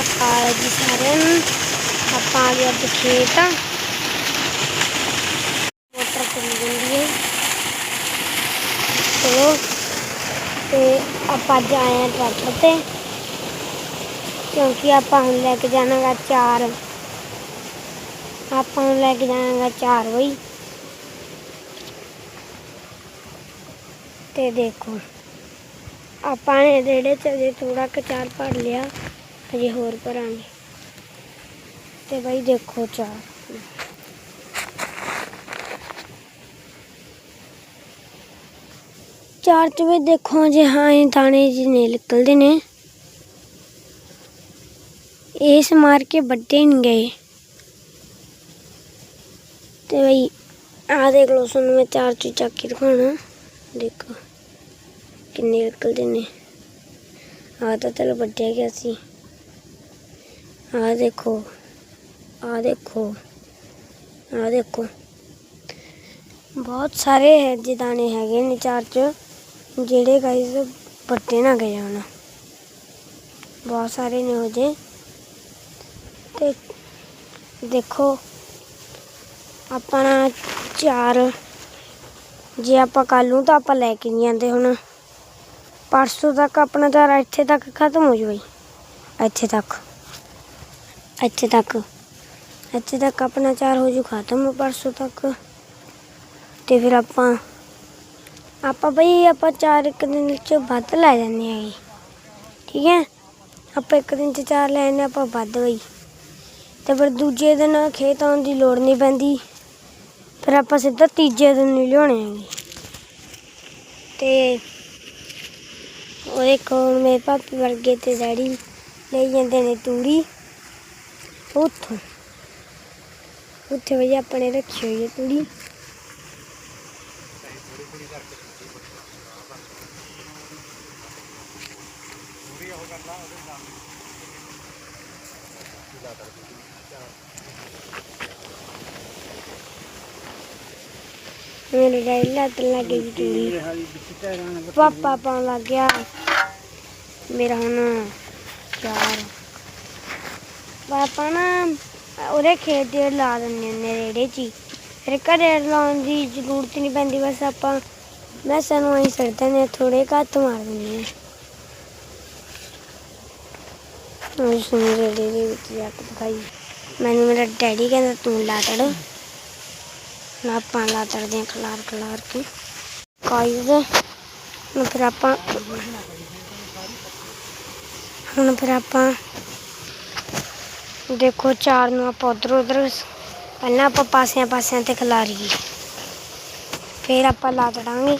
ਅਕਾਲ ਜੀ ਸਾਰਿਆਂ ਨੂੰ ਆਪਾਂ ਆ ਗਏ ਅੱਜ ਖੇਤ ਮੋਟਰ ਚੱਲ ਜਾਂਦੀ ਹੈ ਚਲੋ ਤੇ ਆਪਾਂ ਅੱਜ ਆਏ ਹਾਂ ਟਰੈਕਟਰ ਤੇ ਕਿਉਂਕਿ ਆਪਾਂ ਹੁਣ ਲੈ ਕੇ ਜਾਣਾਗਾ ਚਾਰ ਆਪਾਂ ਹੁਣ ਲੈ ਕੇ ਜਾਣਾਗਾ ਚਾਰ ਬਈ ਤੇ ਦੇਖੋ ਆਪਾਂ ਨੇ ਰੇੜੇ ਚ ਜੇ ਥੋੜਾ ਕਚਾਰ ਭਰ ਲਿਆ ਹਜੇ ਹੋਰ ਭਰਾਂਗੇ। ਤੇ ਬਈ ਦੇਖੋ ਚਾਰ ਚਾਰ ਚ ਵੀ ਦੇਖੋ ਜੇ ਹਾਂ, ਇਹ ਦਾਣੇ ਜੀ ਨੇ, ਨਿਕਲਦੇ ਨੇ। ਇਸ ਮਾਰ ਕੇ ਵੱਡੇ ਨਹੀਂ ਗਏ। ਤੇ ਬਈ ਆ ਦੇਖ ਲਓ, ਤੁਹਾਨੂੰ ਮੈਂ ਚਾਰ ਚ ਚੱਕ ਕੇ ਦਿਖਾਉਣਾ। ਦੇਖੋ, ਕਿੰਨੇ ਨਿਕਲਦੇ ਨੇ। ਆ ਤਾਂ ਚਲੋ ਵੱਡਿਆ ਗਿਆ ਸੀ। ਆ ਦੇਖੋ ਆ ਦੇਖੋ ਆ ਦੇਖੋ। ਬਹੁਤ ਸਾਰੇ ਹੈ ਜੀ ਦਾਣੇ ਹੈਗੇ ਨੇ ਚਾਰ ਚ, ਜਿਹੜੇ ਗਾਈਸ ਵੱਡੇ ਨਾ ਗਏ ਹਨ ਬਹੁਤ ਸਾਰੇ ਨੇ ਹੋ ਜੇ। ਤੇ ਦੇਖੋ, ਆਪਣਾ ਚਾਰ, ਜੇ ਆਪਾਂ ਕੱਲ ਨੂੰ ਤਾਂ ਆਪਾਂ ਲੈ ਕੇ ਨਹੀਂ ਜਾਂਦੇ ਹੁਣ। ਪਰਸੋਂ ਤੱਕ ਆਪਣਾ ਚਾਰ ਇੱਥੇ ਤੱਕ ਖਤਮ ਹੋ ਜਾਵੇ ਇੱਥੇ ਤੱਕ। ਇੱਥੇ ਤੱਕ। ਇੱਥੇ ਤੱਕ ਆਪਣਾ ਚਾਰ ਹੋ ਜੂ ਖਤਮ, ਪਰਸੋਂ ਤੱਕ। ਤੇ ਫਿਰ ਆਪਾਂ ਆਪਾਂ ਬਈ ਆਪਾਂ ਚਾਰ ਇੱਕ ਦਿਨ ਚ ਵੱਧ ਲੈ ਜਾਂਦੇ ਹੈਗੇ ਠੀਕ ਹੈ? ਆਪਾਂ ਇੱਕ ਦਿਨ ਚ ਚਾਰ ਲੈ ਜਾਂਦੇ ਆਪਾਂ ਵੱਧ ਬਈ। ਤੇ ਫਿਰ ਦੂਜੇ ਦਿਨ ਖੇਤ ਆਉਣ ਦੀ ਲੋੜ ਨਹੀਂ ਪੈਂਦੀ। ਫਿਰ ਆਪਾਂ ਸਿੱਧਾ ਤੀਜੇ ਦਿਨ ਹੀ ਲਿਆਉਣੇ ਹੈਗੇ ਤੇ ਉਹ ਦੇਖੋ ਹੁਣ ਮੇਰੇ ਪਾਪੀ ਵਰਗੇ ਤੇ ਡੈਡੀ ਲਈ ਜਾਂਦੇ ਨੇ ਤੂੜੀ। ਉੱਥੋਂ। ਉੱਥੇ ਵਈ ਆਪਣੇ ਰੱਖੀ ਹੋਈ ਹੈ ਤੂੜੀ ਮੇਰੇ ਡੈਡੀ ਲੱਤ ਲੱਗੇ ਜੀ ਤੂੜੀ ਪਾਪਾ ਪਾਉਣ ਲੱਗ ਗਿਆ। ਮੇਰਾ ਹੁਣ ਚਾਰ ਪਾਪਾ ਨਾ ਉਹਦੇ ਖੇਤ ਦੇ ਲਾ ਦਿੰਦੇ ਨੇ ਰੇੜੇ 'ਚ ਹੀ ਫਿਰ ਘਰੇ ਲਾਉਣ ਦੀ ਜ਼ਰੂਰਤ ਨਹੀਂ ਪੈਂਦੀ, ਬਸ ਆਪਾਂ ਮੈਂ ਸਾਨੂੰ ਐਂ ਸੜਦੇ ਨੇ ਥੋੜੇ ਘੱਟ ਮਾਰ ਦਿੰਦੇ ਨੇ ਉਹ ਸੁਣੀ ਰੇੜੇ ਦੇ ਵਿੱਚ ਜਾ ਕੇ ਦਿਖਾਈ। ਮੈਨੂੰ ਮੇਰਾ ਡੈਡੀ ਕਹਿੰਦਾ, ਤੂੰ ਲਾ ਤੜ ਨਾ ਆਪਾਂ ਲਾ ਤੜਦੇ ਹਾਂ ਖਲਾਰ ਖਲਾਰ ਕੇ। ਕਾਇਜ਼ ਹੁਣ ਫਿਰ ਆਪਾਂ ਹੁਣ ਫਿਰ ਆਪਾਂ ਦੇਖੋ, ਚਾਰ ਨੂੰ ਆਪਾਂ ਉਧਰ ਉਧਰ ਪਹਿਲਾਂ ਆਪਾਂ ਪਾਸਿਆਂ ਪਾਸਿਆਂ ਤੇ ਖਿਲਾਰੀਏ ਫਿਰ ਆਪਾਂ ਲਾ ਦੜਾਂਗੇ।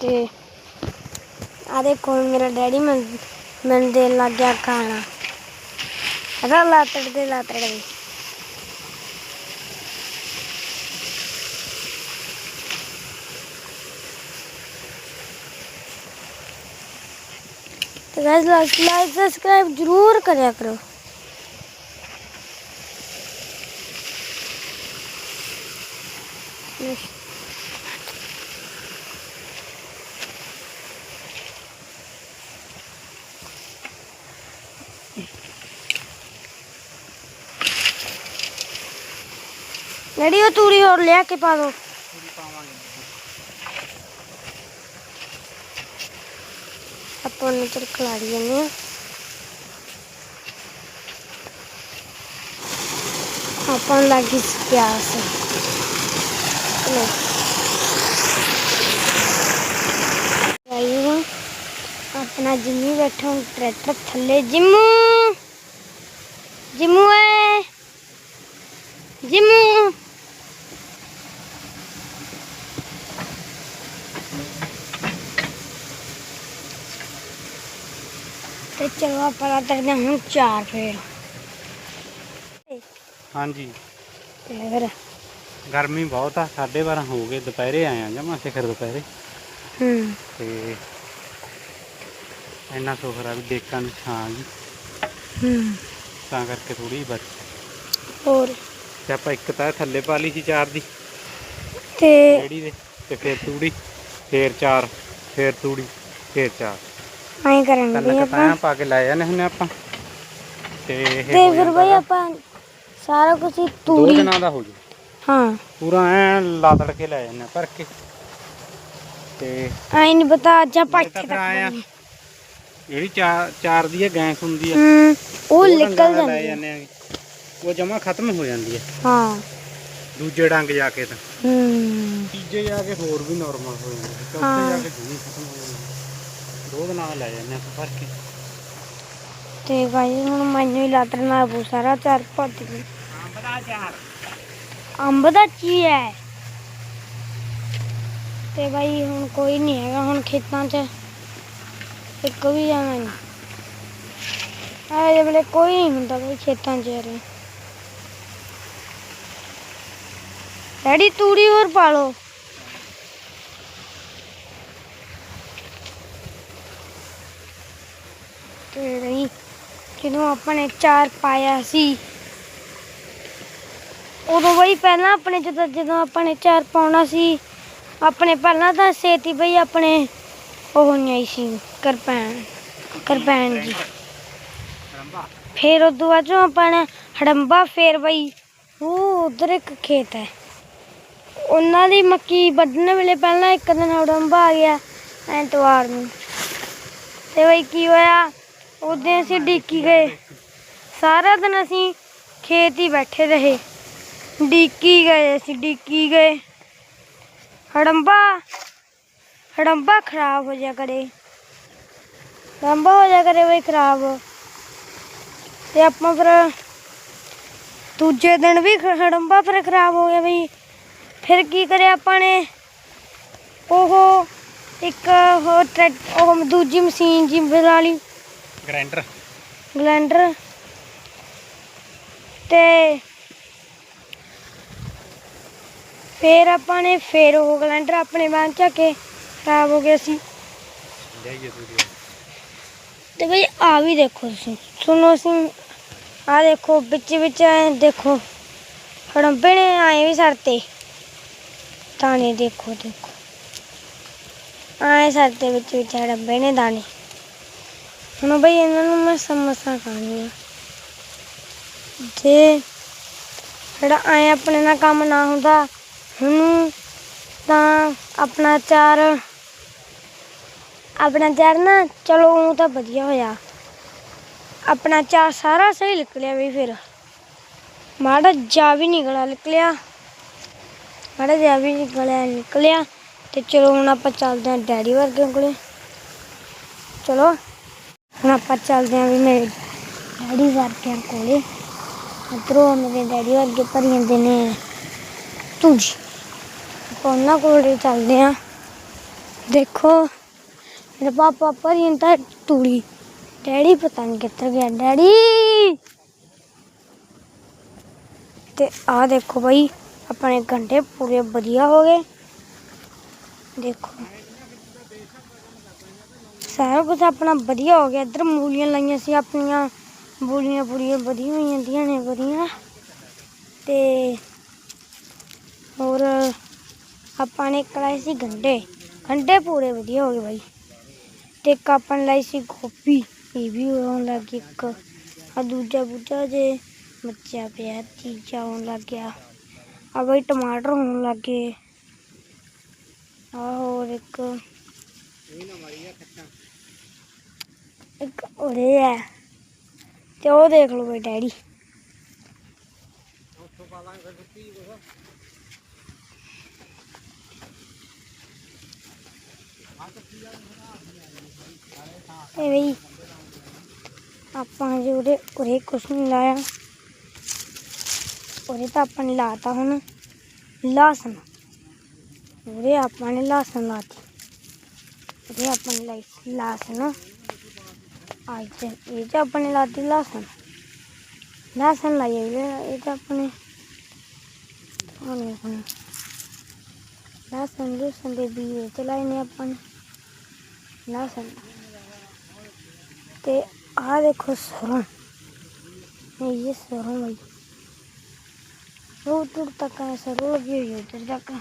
ਤੇ ਆ ਦੇਖੋ, ਮੇਰਾ ਡੈਡੀ ਮੈਂ ਮੈਨੂੰ ਦੇਣ ਲੱਗ ਗਿਆ ਖਾਣਾ। ਲਾਤੜ ਦੇ ਲਾਤੜਦੇ ਲਾਤੜਦੇ लाइक सब्सक्राइब ज़रूर करो। लड़ी तूड़ी और लिया के पा दो ਆਪਾਂ ਨੂੰ ਚਲ ਖਿਲਾੜੀ ਜਾਂਦੇ ਆ ਆਪਾਂ ਨੂੰ ਲੱਗੀ ਸੀ ਪਿਆਸ ਚਲੋ ਆਈਓ ਆਪਣਾ ਜਿੰਮੀ ਬੈਠਾ ਹੁਣ ਟਰੈਕਟਰ ਥੱਲੇ ਜਿੰਮੂ ਜਿੰਮੂ ਏ ਜਿੰਮੂ ਤੇ ਚਲੋ ਆਪਾਂ ਲਾ ਕਰਦੇ ਹੁਣ ਚਾਰ ਫੇਰ। ਹਾਂਜੀ। ਤੇ ਫਿਰ? ਗਰਮੀ ਬਹੁਤ ਆ 12:30 ਹੋ ਗਏ ਦੁਪਹਿਰੇ ਆਏ ਆ ਜਮਾ ਸਿਖਰ ਦੁਪਹਿਰੇ। ਹੂੰ। ਤੇ ਇੰਨਾ ਸੁਖਰਾ ਵੀ ਦੇਖਾਂ ਨੂੰ ਛਾਂ ਜੀ। ਹੂੰ। ਤਾਂ ਕਰਕੇ ਥੋੜੀ ਬਚ। ਹੋਰ? ਤੇ ਆਪਾਂ ਇੱਕ ਤਾਂ ਥੱਲੇ ਪਾ ਲਈ ਸੀ ਚਾਰ ਦੀ। ਤੇ ਰੇੜੀ ਦੇ ਤੇ ਫਿਰ ਤੂੜੀ ਫੇਰ ਚਾਰ ਫੇਰ ਤੂੜੀ ਫੇਰ ਚਾਰ। ਐਂ ਕਰਾਂਗੇ ਤਿੰਨ ਬਈ ਆਪਾਂ। ਕਟਾਇਆ ਪਾ ਕੇ ਲੈ ਜਾਂਦੇ ਹੁੰਦੇ ਆਪਾਂ। ਤੇ ਇਹ ਤੇ ਹੋ ਫਿਰ ਜਾਂਦਾ ਬਈ ਗਾ, ਆਪਾਂ ਸਾਰਾ ਕੁਝ ਦੋ ਤੂੜੀ ਦਿਨਾਂ ਦਾ ਹੋ ਜੂ। ਹਾਂ। ਪੂਰਾ ਐ ਲਾਦੜ ਕੇ ਲੈ ਜਾਂਦੇ ਆ ਭਰ ਕੇ। ਤੇ ਐਂ ਨਹੀਂ ਪਤਾ ਅੱਜ ਆਪਾਂ ਇਹ ਇੱਥੇ ਤੱਕ ਆਏ ਆ। ਬਣਾਉਣੀ। ਜਿਹੜੀ ਚਾਰ ਚਾਰ ਦੀ ਹੈ ਗੈਸ ਹੁੰਦੀ ਹੈ ਹੂੰ ਉਹ ਨਿਕਲ ਨਾਲ ਲੈ ਜਾਂਦੀ ਹੈ। ਜਾਂਦੇ ਆ ਉਹ ਜਮਾ ਖਤਮ ਹੋ ਜਾਂਦੀ ਹੈ ਹਾਂ। ਦੂਜੇ ਡੰਗ ਜਾ ਕੇ ਤਾਂ। ਹੂੰ। ਤੀਜੇ ਜਾ ਕੇ ਹੋਰ ਵੀ ਨਾਰਮਲ ਹੋ ਜਾਂਦੀ ਹੈ ਚੌਥੇ। ਜਾ ਕੇ ਜਮੀ ਖਤਮ ਹੋ ਜਾਂਦੀ ਹੈ ਦੋ ਦਾ ਲੈ ਜਾਂਦੇ ਆ ਭਰ ਕੇ। ਤੇ ਭਾਈ ਹੁਣ ਮੈਨੂੰ ਹੀ ਲਾਤਰ ਨਾਲ ਬਹੁਤ ਸਾਰਾ ਚਾਰ ਭੱਜ ਗਈ। ਅੰਬ ਦਾ ਚਾਰ। ਅੰਬ ਦਾ ਕੀ ਹੈ? ਤੇ ਭਾਈ ਹੁਣ ਕੋਈ ਨਹੀਂ ਹੈਗਾ ਹੁਣ ਖੇਤਾਂ 'ਚ ਇੱਕ ਵੀ ਜਾਣਾ ਨਹੀਂ। ਆਏ ਵੇਲੇ ਕੋਈ ਨਹੀਂ ਹੁੰਦਾ ਭਾਈ ਖੇਤਾਂ 'ਚ ਯਾਰ ਡੈਡੀ ਤੂੜੀ ਹੋਰ ਪਾ ਲਓ। ਤੇ ਭਾਈ ਜਦੋਂ ਆਪਾਂ ਨੇ ਚਾਰ ਪਾਇਆ ਸੀ। ਉਦੋਂ ਬਈ ਪਹਿਲਾਂ ਆਪਣੇ ਜਦੋਂ ਜਦੋਂ ਆਪਾਂ ਨੇ ਚਾਰ ਪਾਉਣਾ ਸੀ, ਆਪਣੇ ਪਹਿਲਾਂ ਤਾਂ ਸੇਤੀ ਬਈ ਆਪਣੇ ਉਹ ਨਹੀਂ ਆਈ ਸੀ ਕਰਪੈਣ ਕਰਪੈਣ ਜੀ। ਫਿਰ ਉਦੋਂ ਬਾਅਦ ਚੋਂ ਆਪਾਂ ਨੇ ਹੜੰਬਾ ਫੇਰ ਬਈ, ਉਹ ਉਧਰ ਇੱਕ ਖੇਤ ਹੈ। ਉਹਨਾਂ ਦੀ ਮੱਕੀ ਵੱਢਣ ਵੇਲੇ ਪਹਿਲਾਂ ਇੱਕ ਦਿਨ ਹੜੰਬਾ ਆ ਗਿਆ ਐਤਵਾਰ ਨੂੰ। ਤੇ ਬਈ ਕੀ ਹੋਇਆ? ਉਦੋਂ ਅਸੀਂ ਡਿੱਕੀ ਗਏ। ਸਾਰਾ ਦਿਨ ਅਸੀਂ ਖੇਤ ਹੀ ਬੈਠੇ ਰਹੇ। ਡਿੱਕੀ ਗਏ ਅਸੀਂ, ਡਿੱਕੀ ਗਏ। ਹੜੰਬਾ ਹੜੰਬਾ ਖਰਾਬ ਹੋ ਜਾ ਕਰੇ। ਹੜੰਬਾ ਹੋ ਜਾ ਕਰੇ ਬਈ ਖਰਾਬ। ਤੇ ਆਪਾਂ ਫਿਰ ਦੂਜੇ ਦਿਨ ਵੀ ਖ- ਹੜੰਬਾ ਫਿਰ ਖਰਾਬ ਹੋ ਗਿਆ ਬਈ। ਫਿਰ ਕੀ ਕਰਿਆ ਆਪਾਂ ਨੇ? ਉਹ, ਇੱਕ ਉਹ ਟਰੈਕ, ਉਹ ਦੂਜੀ ਮਸ਼ੀਨ ਜੀ ਬਣਾ ਲਈ। ਗ੍ਰਾਈਂਡਰ ਗਲੈਂਡਰ ਤੇ ਫੇਰ ਆਪਾਂ ਨੇ ਫੇਰ ਉਹ ਗਲੈਂਡਰ ਆਪਣੇ ਬਾਂਹ ਚ ਕੇ ਖਰਾਬ ਹੋ ਗਿਆ ਸੀ। ਜਾਈਏ ਤੇ ਬਈ ਆ ਵੀ ਦੇਖੋ ਤੁਸੀਂ। ਸੁਣੋ ਅਸੀਂ ਆ ਦੇਖੋ ਵਿੱਚ ਵਿੱਚ ਐ ਦੇਖੋ। ਹੜੰਬੇ ਨੇ ਆਏ ਵੀ ਸਰਤੇ ਦਾਣੇ ਦੇਖੋ ਦੇਖੋ। ਆਏ ਸਰਤੇ ਵਿੱਚ ਵਿੱਚ ਹੜੰਬੇ ਨੇ ਦਾਣੇ। ਹੁਣ ਬਈ ਇਹਨਾਂ ਨੂੰ ਮੈਂ ਸਮੋਸਾ ਖਾਣੀ ਆ ਜੇ ਜਿਹੜਾ ਆਏ ਆਪਣੇ ਨਾਲ ਕੰਮ ਨਾ ਹੁੰਦਾ ਹੁਣ ਤਾਂ ਆਪਣਾ ਚਾਰ ਆਪਣਾ ਚਾਰ ਨਾ ਚਲੋ ਉਹ ਤਾਂ ਵਧੀਆ ਹੋਇਆ ਆਪਣਾ ਚਾਰ ਸਾਰਾ ਸਹੀ ਨਿਕਲਿਆ ਵੀ ਫਿਰ ਮਾੜਾ ਜਾ ਵੀ ਨਿਕਲਿਆ ਨਿਕਲਿਆ ਮਾੜਾ ਜਾ ਵੀ ਨਿਕਲਿਆ ਨਿਕਲਿਆ ਤੇ ਚਲੋ ਹੁਣ ਆਪਾਂ ਚੱਲਦੇ ਹਾਂ ਡੈਡੀ ਵਰਗੇ ਕੋਲੇ ਚਲੋ ਹੁਣ ਆਪਾਂ ਚੱਲਦੇ ਹਾਂ ਵੀ ਮੇਰੇ ਡੈਡੀ ਵਰਗਿਆਂ ਕੋਲੇ। ਉੱਧਰੋਂ ਮੇਰੇ ਡੈਡੀ ਵਰਗੇ ਭਰੀ ਜਾਂਦੇ ਨੇ ਤੂੜੀ ਆਪਾਂ ਉਹਨਾਂ ਕੋਲੇ ਚੱਲਦੇ ਹਾਂ। ਦੇਖੋ, ਮੇਰੇ ਪਾਪਾ ਭਰੀ ਜਾਂਦਾ ਤੂੜੀ। ਡੈਡੀ ਪਤਾ ਨਹੀਂ ਕਿੱਧਰ ਗਿਆ। ਡੈਡੀ ਤੇ ਆਹ ਦੇਖੋ ਬਈ, ਆਪਣੇ ਘੰਟੇ ਪੂਰੇ ਵਧੀਆ ਹੋ ਗਏ। ਦੇਖੋ। ਸਾਰਾ ਕੁਝ ਆਪਣਾ ਵਧੀਆ ਹੋ ਗਿਆ। ਇੱਧਰ ਮੂਲੀਆਂ ਲਾਈਆਂ ਸੀ ਆਪਣੀਆਂ। ਮੂਲੀਆਂ ਪੂਰੀਆਂ ਵਧੀਆ ਹੋਈਆਂ ਜਾਂਦੀਆਂ ਨੇ ਵਧੀਆ। ਤੇ ਹੋਰ ਆਪਾਂ ਨੇ ਕਰਾਏ ਸੀ ਗੰਡੇ। ਗੰਡੇ ਪੂਰੇ ਵਧੀਆ ਹੋ ਗਏ ਬਾਈ। ਤੇ ਇੱਕ ਆਪਾਂ ਨੇ ਲਾਈ ਸੀ ਗੋਭੀ। ਇਹ ਵੀ ਹੋਣ ਲੱਗ ਗਈ ਇੱਕ। ਆ ਦੂਜਾ ਬੂਝਾ ਜੇ ਬੱਚਾ ਪਿਆ, ਤੀਜਾ ਹੋਣ ਲੱਗ ਗਿਆ। ਆ ਬਈ ਟਮਾਟਰ ਹੋਣ ਲੱਗ ਗਏ। ਆ ਹੋਰ ਇੱਕ ਇੱਕ ਉਰੇ ਹੈ ਤੇ ਉਹ ਦੇਖ ਲਓ ਬਈ ਡੈਡੀ। ਇਹ ਬਈ ਆਪਾਂ ਜੇ ਉਰੇ ਉਰੇ ਕੁਛ ਨਹੀਂ ਲਾਇਆ। ਉਰੇ ਤਾਂ ਆਪਾਂ ਨੇ ਲਾਤਾ ਹੁਣ ਲਸਣ ਉਰੇ ਆਪਾਂ ਨੇ ਲਸਣ ਲਾਤੀ। ਉਰੇ ਆਪਾਂ ਨੇ ਲਾਈ ਲਸਣ आयचें हेजे आपण लाती लासन लासन लाइए हेजे आपण लासन लूसन के बीए चलाने अपन लासन ते आ देखो सुरन ये सुरन भाई रोड तक है सर रोड भी हुई उधर तक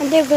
ਦੇਖ